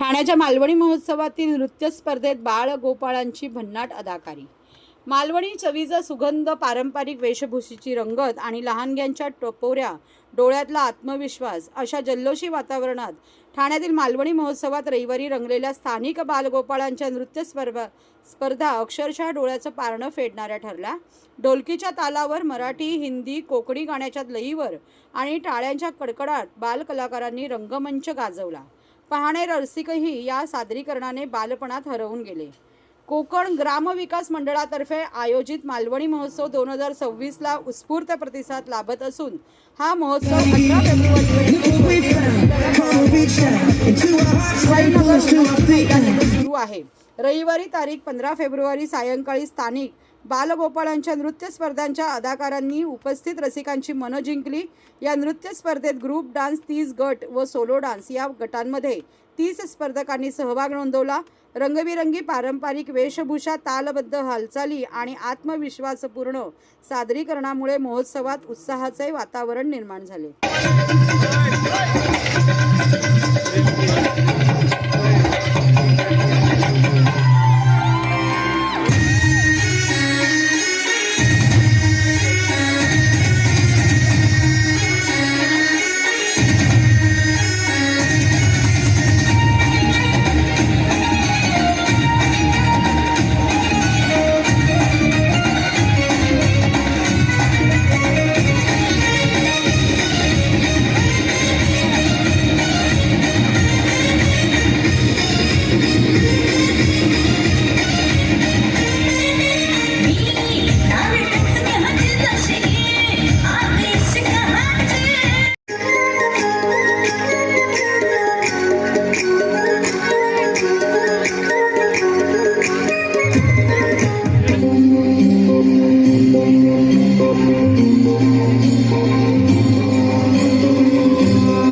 ठाण्याच्या मालवणी महोत्सवातील नृत्य स्पर्धेत बाळ गोपाळांची भन्नाट अदाकारी. मालवणी चवीचा सुगंध पारंपरिक वेशभूषेची रंगत आणि लहानग्यांच्या टपोऱ्या डोळ्यातला आत्मविश्वास अशा जल्लोषी वातावरणात ठाण्यातील मालवणी महोत्सवात रविवारी रंगलेल्या स्थानिक बालगोपाळांच्या नृत्य स्पर्धा स्पर्धा अक्षरशः डोळ्याचं पारणं फेडणाऱ्या ठरल्या. ढोलकीच्या तालावर मराठी हिंदी कोकणी गाण्याच्या लईवर आणि टाळ्यांच्या कडकडाट बालकलाकारांनी रंगमंच गाजवला. पाहणे रसिकही या सादरीकरणाने बालपणात हरवून गेले कोकण ग्रामविकास मंडळातर्फे आयोजित मालवणी महोत्सव दोन हजार सव्वीसला उत्स्फूर्त प्रतिसाद लाभत असून हा महोत्सव अठरा फेब्रुवारी सुरू आहे रविवारी तारीख पंधरा फेब्रुवारी सायंकाळी स्थानिक बालगोपाळांच्या नृत्य स्पर्धांच्या अदाकारांनी उपस्थित रसिकांची मनं जिंकली. या नृत्य स्पर्धेत ग्रुप डान्स तीस गट व सोलो डान्स या गटांमध्ये तीस स्पर्धकांनी सहभाग नोंदवला. रंगबिरंगी पारंपरिक वेशभूषा तालबद्ध हालचाली आणि आत्मविश्वासपूर्ण सादरीकरणामुळे महोत्सवात उत्साहाचे वातावरण निर्माण झाले.